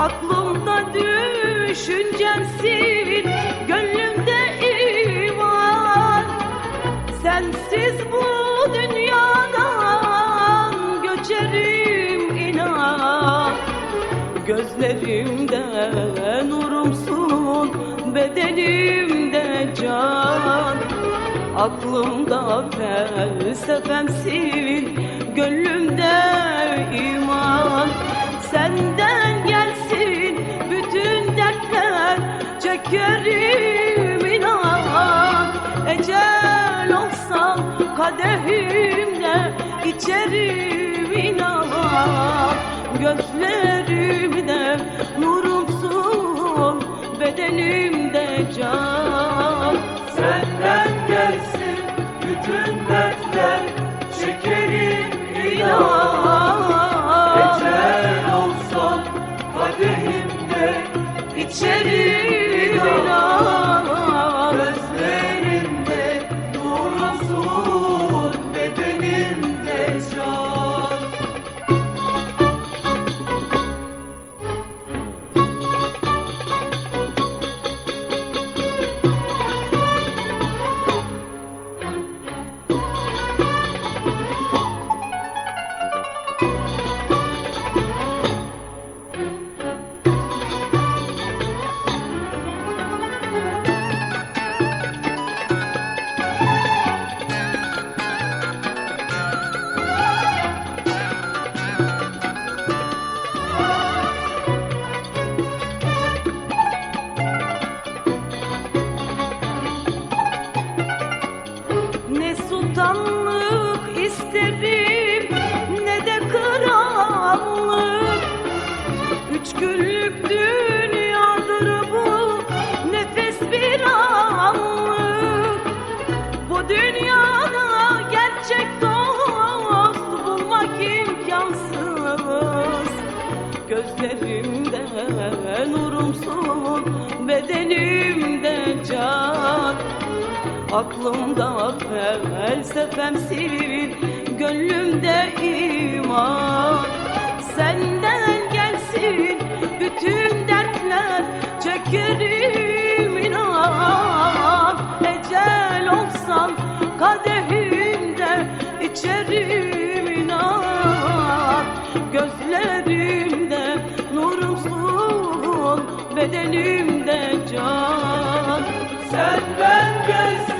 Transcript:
Aklımda düşüncemsin Gönlümde iman. Sensiz bu dünyadan Göçerim inan. Gözlerimde nurumsun Bedenimde can. Aklımda felsefemsin Gönlümde iman. Senden kadehimde içerim inan Gözlerimde nurumsun Bedenimde can. Senden gelsin bütün dertler Çekerim inan. Ecel olsan kadehimde İçerim isterim ne de krallık Üç günlük dünyadır bu nefes bir anlık. Bu dünyada gerçek dost bulmak imkansız. Gözlerimde nurumsun bedenimde can. Aklımda felsefemsin Gönlümde iman. Senden gelsin bütün dertler Çekerim inan. Ecel olsam kadehimde içerim inan. Gözlerimde nurumsun Bedenimde can. Senden gelsin